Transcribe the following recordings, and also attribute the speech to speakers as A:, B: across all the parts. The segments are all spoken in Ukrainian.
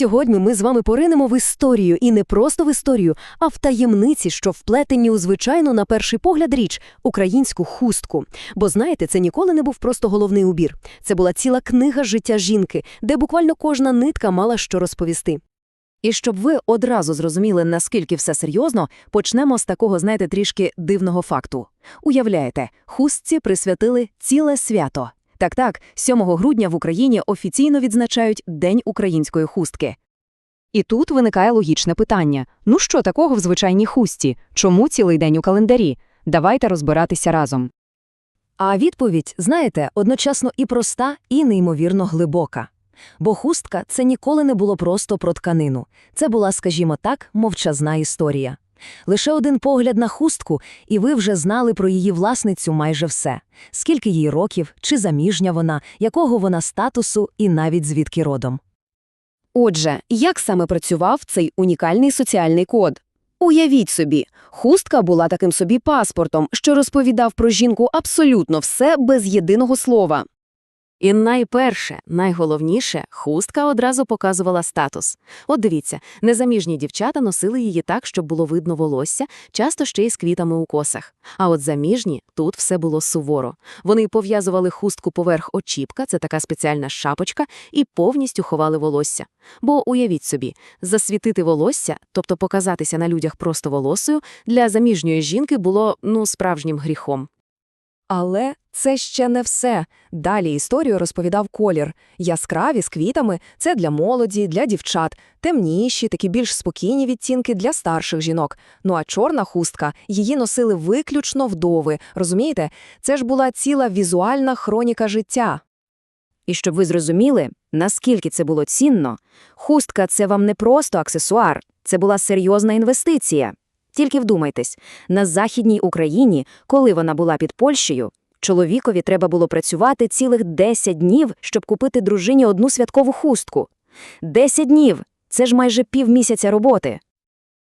A: Сьогодні ми з вами поринемо в історію, і не просто в історію, а в таємниці, що вплетені у звичайну, на перший погляд, річ українську хустку. Бо знаєте, це ніколи не був просто головний убір. Це була ціла книга життя жінки, де буквально кожна нитка мала що розповісти.
B: І щоб ви одразу зрозуміли, наскільки все серйозно, почнемо з такого, знаєте, трішки дивного факту. Уявляєте, хустці присвятили ціле свято. Так-так, 7 грудня в Україні офіційно відзначають День української хустки. І тут виникає логічне питання. Ну що такого в звичайній хустці? Чому цілий день у календарі? Давайте розбиратися разом.
A: А відповідь, знаєте, одночасно і проста, і неймовірно глибока. Бо хустка – це ніколи не було просто про тканину. Це була, скажімо так, мовчазна історія. Лише один погляд на хустку, і ви вже знали про її власницю майже все. Скільки їй років, чи заміжня вона, якого вона статусу і навіть звідки родом.
B: Отже, як саме працював цей унікальний соціальний код? Уявіть собі, хустка була таким собі паспортом, що розповідав про жінку абсолютно все без єдиного слова. І найперше, найголовніше, хустка одразу показувала статус. От дивіться, незаміжні дівчата носили її так, щоб було видно волосся, часто ще й з квітами у косах. А от заміжні тут все було суворо. Вони пов'язували хустку поверх очіпка, це така спеціальна шапочка, і повністю ховали волосся. Бо уявіть собі, засвітити волосся, тобто показатися на людях просто волосою, для заміжньої жінки було ну справжнім гріхом.
C: Але це ще не все. Далі історію розповідав колір. Яскраві з квітами це для молоді, для дівчат, темніші, такі більш спокійні відтінки для старших жінок. Ну а чорна хустка її носили виключно вдови. Розумієте? Це ж була ціла візуальна хроніка життя.
B: І щоб ви зрозуміли, наскільки це було цінно, хустка – це вам не просто аксесуар, це була серйозна інвестиція. Тільки вдумайтесь, на Західній Україні, коли вона була під Польщею, чоловікові треба було працювати цілих 10 днів, щоб купити дружині одну святкову хустку. 10 днів – це ж майже півмісяця роботи.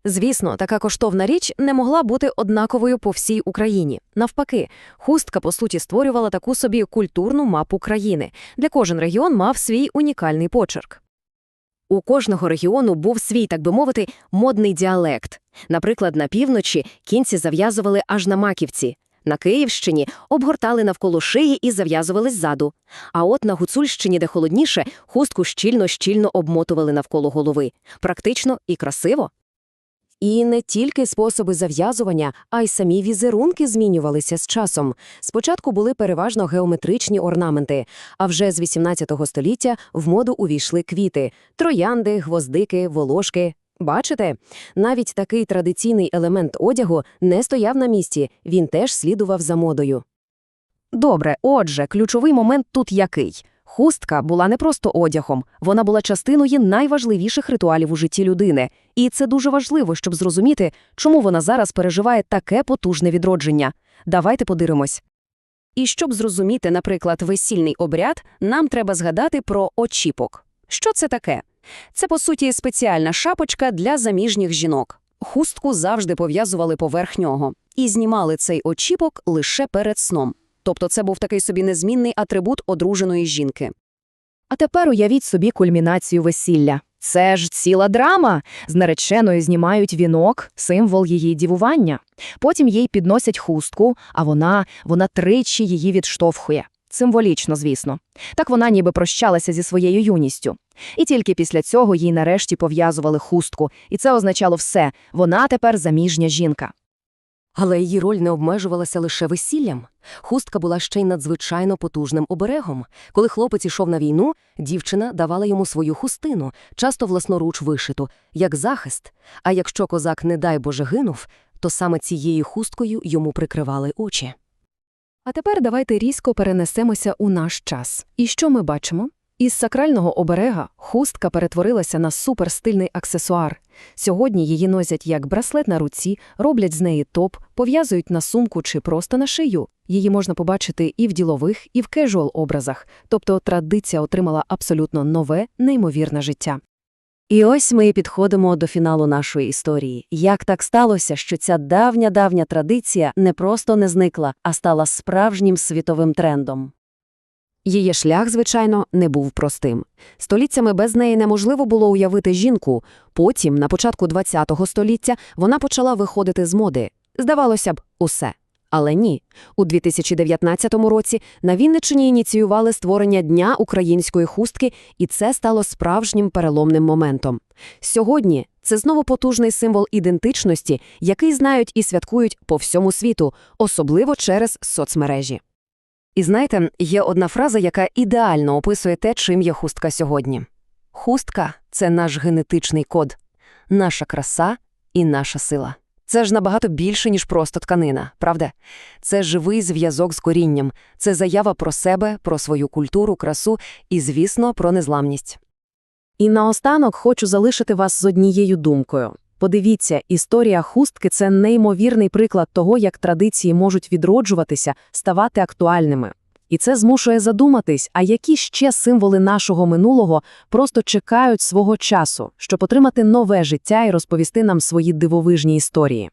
A: Звісно, така коштовна річ не могла бути однаковою по всій Україні. Навпаки, хустка, по суті, створювала таку собі культурну мапу країни, де кожен регіон мав свій унікальний почерк.
B: У кожного регіону був свій, так би мовити, модний діалект. Наприклад, на півночі кінці зав'язували аж на маківці, на Київщині обгортали навколо шиї і зав'язували ззаду. А от на Гуцульщині, де холодніше, хустку щільно-щільно обмотували навколо голови. Практично і красиво.
C: І не тільки способи зав'язування, а й самі візерунки змінювалися з часом. Спочатку були переважно геометричні орнаменти, а вже з 18 століття в моду увійшли квіти – троянди, гвоздики, волошки. Бачите? Навіть такий традиційний елемент одягу не стояв на місці, він теж слідував за модою.
B: Добре, отже, ключовий момент тут який? Хустка була не просто одягом, вона була частиною найважливіших ритуалів у житті людини. І це дуже важливо, щоб зрозуміти, чому вона зараз переживає таке потужне відродження. Давайте подивимось. І щоб зрозуміти, наприклад, весільний обряд, нам треба згадати про очіпок. Що це таке? Це, по суті, спеціальна шапочка для заміжніх жінок. Хустку завжди пов'язували поверх нього і знімали цей очіпок лише перед сном. Тобто це був такий собі незмінний атрибут одруженої жінки. А тепер уявіть собі кульмінацію весілля. Це ж ціла драма. З нареченою знімають вінок, символ її дівування. Потім їй підносять хустку, а вона, вона тричі її відштовхує. Символічно, звісно. Так вона ніби прощалася зі своєю юністю. І тільки після цього їй нарешті пов'язували хустку, і це означало все – вона тепер заміжня жінка.
A: Але її роль не обмежувалася лише весіллям. Хустка була ще й надзвичайно потужним оберегом. Коли хлопець ішов на війну, дівчина давала йому свою хустину, часто власноруч вишиту, як захист. А якщо козак, не дай Боже, гинув, то саме цією хусткою йому прикривали очі.
C: А тепер давайте різко перенесемося у наш час. І що ми бачимо? Із сакрального оберега хустка перетворилася на суперстильний аксесуар. Сьогодні її носять як браслет на руці, роблять з неї топ, пов'язують на сумку чи просто на шию. Її можна побачити і в ділових, і в кежуал образах, тобто традиція отримала абсолютно нове, неймовірне життя.
B: І ось ми підходимо до фіналу нашої історії. Як так сталося, що ця давня-давня традиція не просто не зникла, а стала справжнім світовим трендом? Її шлях, звичайно, не був простим. Століттями без неї неможливо було уявити жінку. Потім, на початку ХХ століття, вона почала виходити з моди. Здавалося б, усе. Але ні. У 2019 році на Вінниччині ініціювали створення Дня української хустки, і це стало справжнім переломним моментом. Сьогодні це знову потужний символ ідентичності, який знають і святкують по всьому світу, особливо через соцмережі.
A: І знаєте, є одна фраза, яка ідеально описує те, чим є хустка сьогодні. Хустка – це наш генетичний код, наша краса і наша сила. Це ж набагато більше, ніж просто тканина, правда? Це живий зв'язок з корінням, це заява про себе, про свою культуру, красу і, звісно, про незламність.
C: І наостанок хочу залишити вас з однією думкою. Подивіться, історія хустки – це неймовірний приклад того, як традиції можуть відроджуватися, ставати актуальними. І це змушує задуматись, а які ще символи нашого минулого просто чекають свого часу, щоб отримати нове життя і розповісти нам свої дивовижні історії.